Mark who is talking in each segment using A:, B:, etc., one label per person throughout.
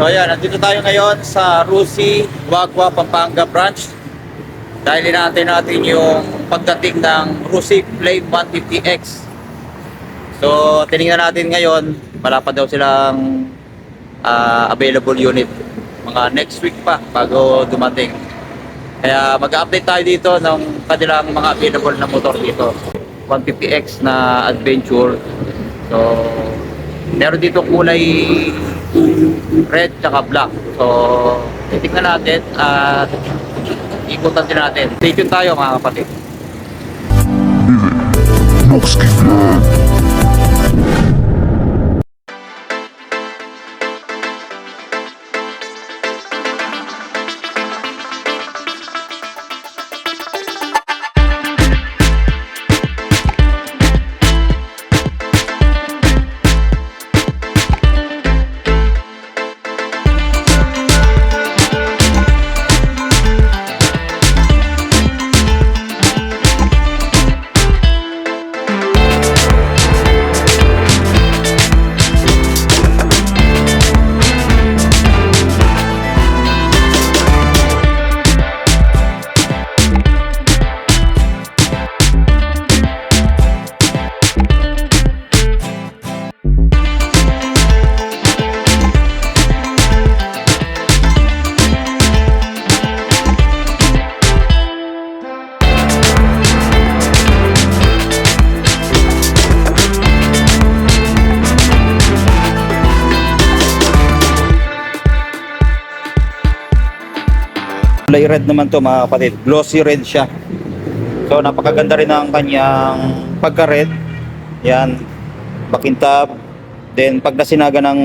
A: So ayan, nandito tayo ngayon sa Rusi, Wagwa, Pampanga branch. Dahil natin natin yung pagdating ng Rusi Flame 150X. So tinignan natin ngayon, wala pa daw silang ah, available unit. Mga next week pa bago dumating. Kaya mag-update tayo dito ng kanilang mga available na motor dito. 150X na adventure. So, meron dito kulay red tsaka black. So, titignan natin at ikutan din natin. Stay tuned tayo mga kapatid.
B: Vlog.
A: Naman to mga kapatid. Glossy red siya. So napakaganda rin ang kanyang pagka-red. Yan. Bakintab. Then pag nasinaga ng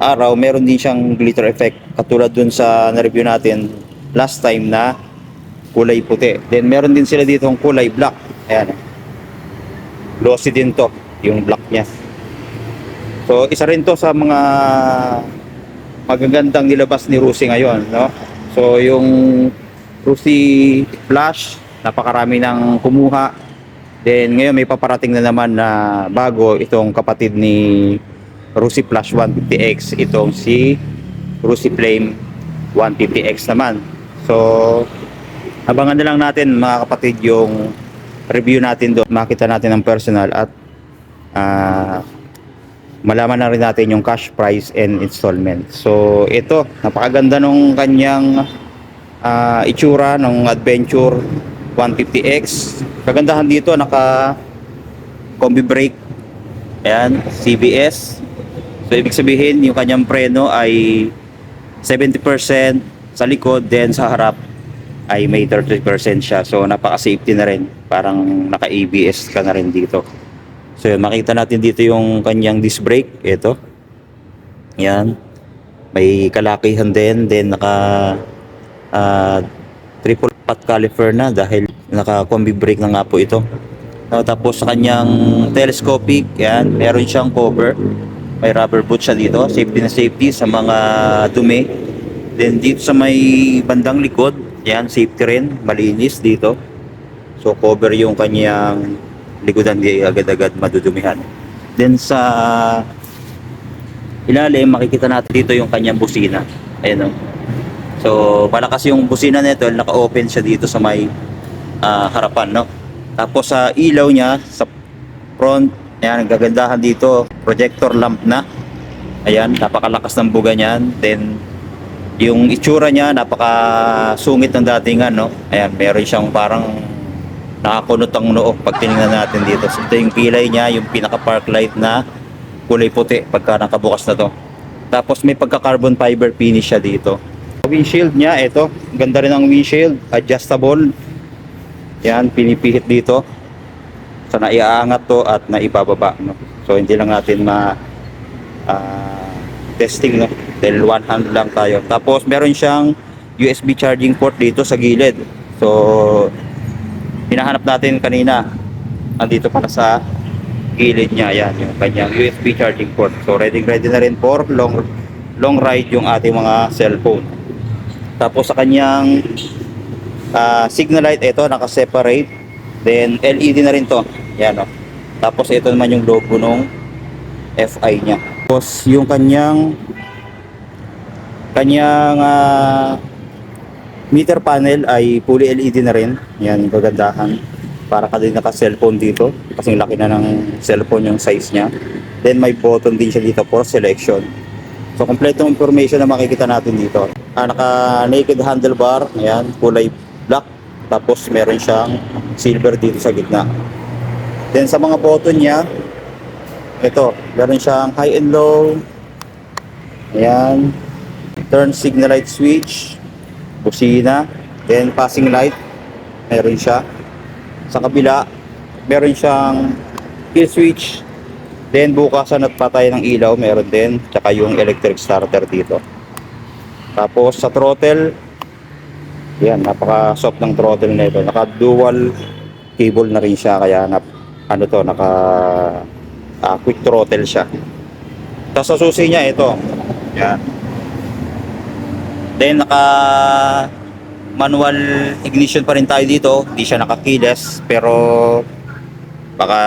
A: araw, meron din siyang glitter effect. Katulad dun sa na-review natin last time na kulay puti. Then meron din sila dito ang kulay black. Ayan. Glossy din to. Yung black niya. So isa rin to sa mga magagandang nilabas ni Rusi ngayon, no? So yung Rusi Flash, napakarami ng kumuha. Then ngayon may paparating na naman na bago itong kapatid ni Rusi Flash 150X, itong si Rusi Flame 150X naman. So abangan na lang natin mga kapatid yung review natin doon. Makita natin ang personal at ah malaman na rin natin yung cash price and installment. So ito, napakaganda nung kanyang ah, itsura ng Adventure 150X. Kagandahan dito naka combi brake. Ayan, CBS. So ibig sabihin yung kanyang preno ay 70% sa likod then sa harap ay may 30% siya. So napaka-safety na rin. Parang naka-ABS ka na rin dito. So yun, makita natin dito yung kanyang disc brake. Ito. Yan. May kalakihan din. Then naka ah, triple pot caliper na dahil naka combi brake na nga po ito. Ah, tapos sa kanyang telescopic, yan, meron siyang cover. May rubber boot siya dito. Safety na safety sa mga dumi. Then dito sa may bandang likod, yan, safety rin. Malinis dito. So cover yung kanyang likodan di agad-agad madudumihan. Then sa ilalim makikita natin dito yung kanyang busina. Ayun oh. So malakas yung busina nito, naka-open siya dito sa may ah, harapan, no. Tapos sa ilaw niya sa front, ayan, gagandahan dito, projector lamp na. Ayan, napakalakas ng buga niyan. Then yung itsura niya napaka sungit ng datingan, no. Ayan, meron siyang parang nakakunot ang noo pag tinignan natin dito. So, ito yung pilay niya, yung pinaka park light na kulay puti pagka nakabukas na to. Tapos may pagka carbon fiber finish siya dito. Windshield niya, ito, ganda rin ang windshield, adjustable. Yan, pinipihit dito. So naiaangat to at naibababa, no. So hindi lang natin ma ah, testing, no. Dahil one hand lang tayo. Tapos meron siyang USB charging port dito sa gilid. So hinahanap natin kanina andito para sa gilid niya yan yung kanyang USB charging port. So ready ready na rin for long long ride yung ating mga cellphone. Tapos sa kanyang ah, signal light ito naka separate then LED na rin to. Yan o tapos ito naman yung logo nung FI niya. Tapos yung kanyang Kanyang ah, meter panel ay fully LED na rin. Yan, kagandahan. Para ka din naka-cellphone dito. Kasi laki na ng cellphone yung size niya. Then may button din siya dito for selection. So, kompletong information na makikita natin dito. Ah, naka-naked handlebar. Ayan, kulay black. Tapos meron siyang silver dito sa gitna. Then sa mga button niya, ito, meron siyang high and low. Ayan. Turn signal light switch. Busina. Then passing light. Meron siya. Sa kabila, meron siyang kill switch. Then bukasan at patay ng ilaw, meron din. Tsaka yung electric starter dito. Tapos sa throttle, yan, napaka soft ng throttle nito. Naka dual cable na rin siya kaya nap, ano to, naka ah, quick throttle siya. Tapos sa susi niya ito. Yan. Then naka manual ignition pa rin tayo dito. Hindi siya nakakiles pero baka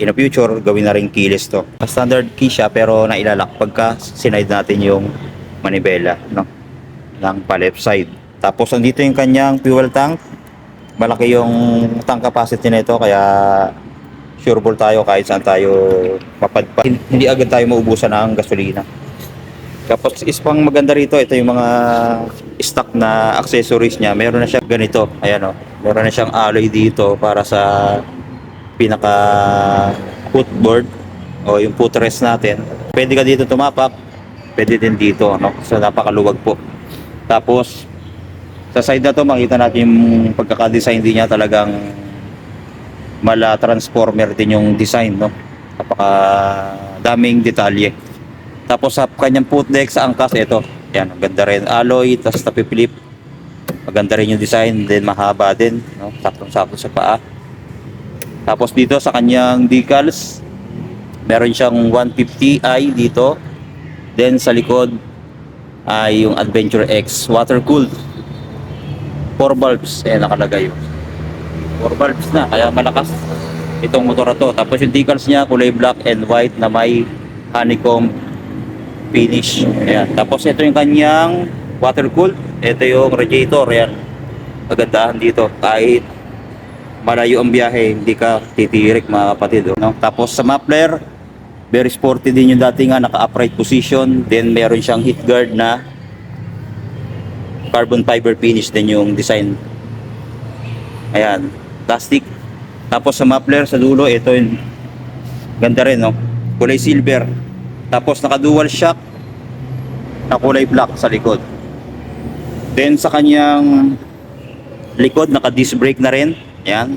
A: in the future gawin na rin keyless to. Standard key siya pero nailalak pagka sinide natin yung manibela no ng pa left side. Tapos andito yung kanyang fuel tank. Malaki yung tank capacity nito kaya sure ball tayo kahit saan tayo mapadpad. Hindi agad tayo maubusan ng gasolina. Tapos is pang maganda rito, ito yung mga stock na accessories niya. Meron na siya ganito. Ayan o. Meron na siyang alloy dito para sa pinaka footboard o yung footrest natin. Pwede ka dito tumapak. Pwede din dito. No? So napakaluwag po. Tapos sa side na to makita natin yung pagkaka-design din niya talagang mala transformer din yung design no. Napaka daming detalye. Tapos sa kanyang foot deck sa angkas, ito. Yan, ganda rin. Alloy, tapos napipilip. Maganda rin yung design. Then mahaba din. No? Saktong-sakto sa paa. Tapos dito sa kanyang decals, meron siyang 150i dito. Then sa likod ay yung Adventure X water cooled. 4 bulbs eh nakalagay. 4 bulbs na kaya malakas itong motor na to. Tapos yung decals niya kulay black and white na may honeycomb finish. Ayan. Tapos ito yung kanyang water cooled. Ito yung radiator. Ayan. Kagandahan dito. Kahit malayo ang biyahe, hindi ka titirik mga kapatid. oh, No? Tapos sa muffler, very sporty din yung dati nga naka-upright position. Then meron siyang heat guard na carbon fiber finish din yung design. Ayan. Plastic. Tapos sa muffler, sa dulo, ito yung ganda rin, no? Kulay silver. Tapos naka-dual shock na kulay black sa likod. Then sa kanyang likod, naka-disc brake na rin. Yan.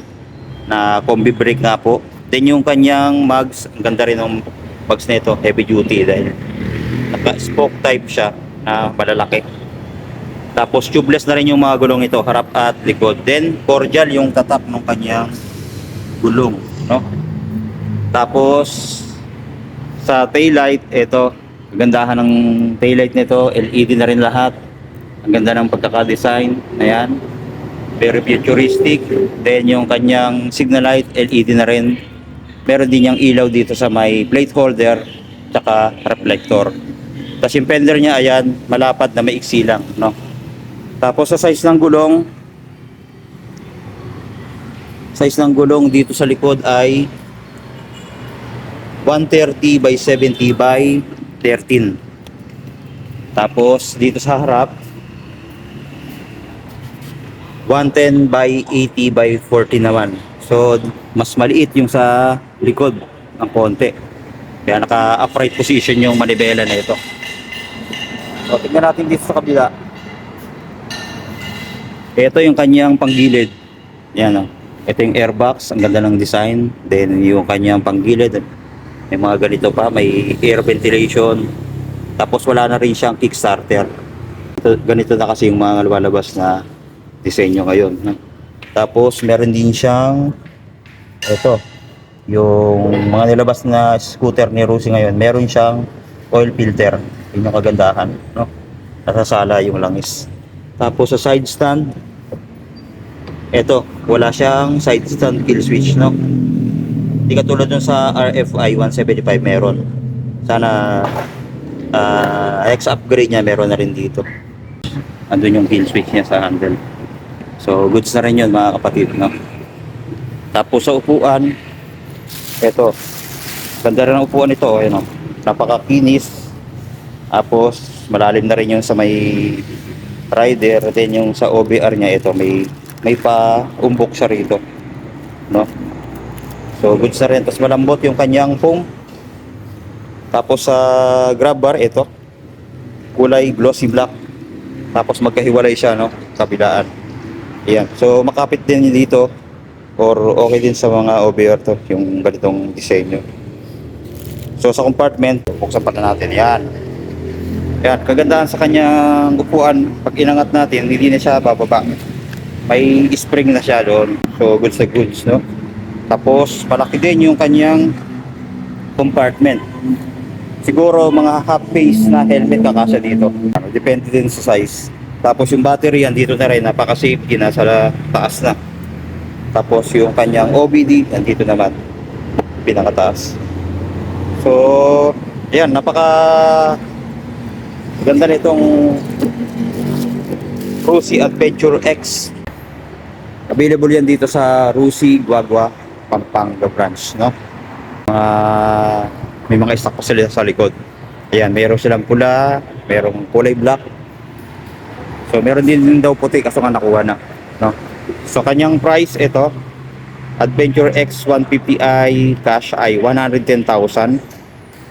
A: Na combi brake nga po. Then yung kanyang mags, ang ganda rin ng mags na ito, heavy duty dahil naka-spoke type siya na malalaki. Tapos tubeless na rin yung mga gulong ito, harap at likod. Then cordial yung tatak ng kanyang gulong, no? Tapos sa taillight, ito, kagandahan ng taillight nito, LED na rin lahat. Ang ganda ng pagkaka-design, ayan. Very futuristic. Then yung kanyang signal light, LED na rin. Meron din yung ilaw dito sa may plate holder, tsaka reflector. Tapos yung fender niya, ayan, malapad na maiksi lang, no? Tapos sa size ng gulong, size ng gulong dito sa likod ay 130 by 70 by 13. Tapos dito sa harap 110 by 80 by 40 naman. So mas maliit yung sa likod ng konti. Kaya naka-upright position yung manibela na ito. So tingnan natin dito sa kabila. Ito yung kanyang panggilid. Yan oh. Ito yung airbox, ang ganda ng design. Then yung kanyang panggilid, may mga ganito pa, may air ventilation. Tapos wala na rin siyang kickstarter. Ito, ganito na kasi yung mga lumalabas na disenyo ngayon. Tapos meron din siyang ito, yung mga nilabas na scooter ni Rusi ngayon, meron siyang oil filter. Yun yung kagandahan, no? Nasasala yung langis. Tapos sa side stand, ito, wala siyang side stand kill switch, no? Hindi katulad dun sa RFI 175 meron. Sana ah, X upgrade niya, meron na rin dito. Andun yung kill switch niya sa handle. So, goods na rin yun mga kapatid, no? Tapos sa upuan, eto, ganda rin ang upuan nito, ayun, no? napakakinis. Tapos, malalim na rin yung sa may rider, then yung sa OBR niya, ito, may may pa umbok siya rito. No? So, goods na rin. Tapos malambot yung kanyang foam. Tapos sa grab bar, ito, kulay glossy black. Tapos magkahiwalay siya, no? Kabilaan. Ayan. So, makapit din dito or okay din sa mga OBR to, yung ganitong disenyo. So, sa compartment, buksan pa na natin. Yan. Yan, kagandahan sa kanyang upuan, pag inangat natin, hindi na siya bababa. May spring na siya doon. So, goods na goods, no? Tapos, malaki din yung kanyang compartment. Siguro mga half face na helmet kakasya dito. Depende din sa size. Tapos yung battery yan dito na rin, napaka-safety na sa taas na. Tapos yung kanyang OBD, nandito naman, pinakataas. So, yan, napaka ganda nitong Rusi Adventure X. Available yan dito sa Rusi, Guagua, Pampanga branch, no? Mga may mga stock pa sila sa likod. Ayan, meron silang pula, merong kulay black. So, meron din, din daw puti kaso nga nakuha na, no? So, kanyang price ito, Adventure X 150i cash ay 110,000.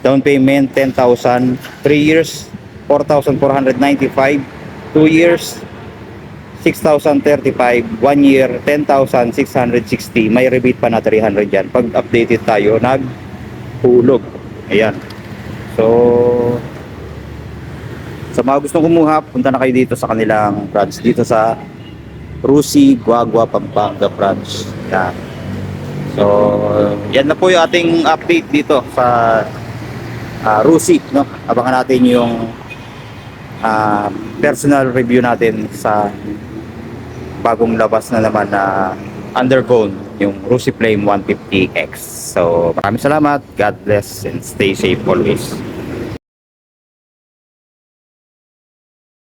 A: Down payment 10,000. 3 years 4,495. 2 years 6,035. 1 year 10,660. May rebate pa na 300 yan. Pag updated tayo, naghulog. Ayan. So, sa mga gustong kumuha, punta na kayo dito sa kanilang branch. Dito sa Rusi, Guagua, Pampanga branch. Yan. So, yan na po yung ating update dito sa uh, Rusi. No? Abangan natin yung ah, personal review natin sa bagong labas na naman na underbone yung Rusi Flame 150X. So, maraming salamat. God bless and stay safe always.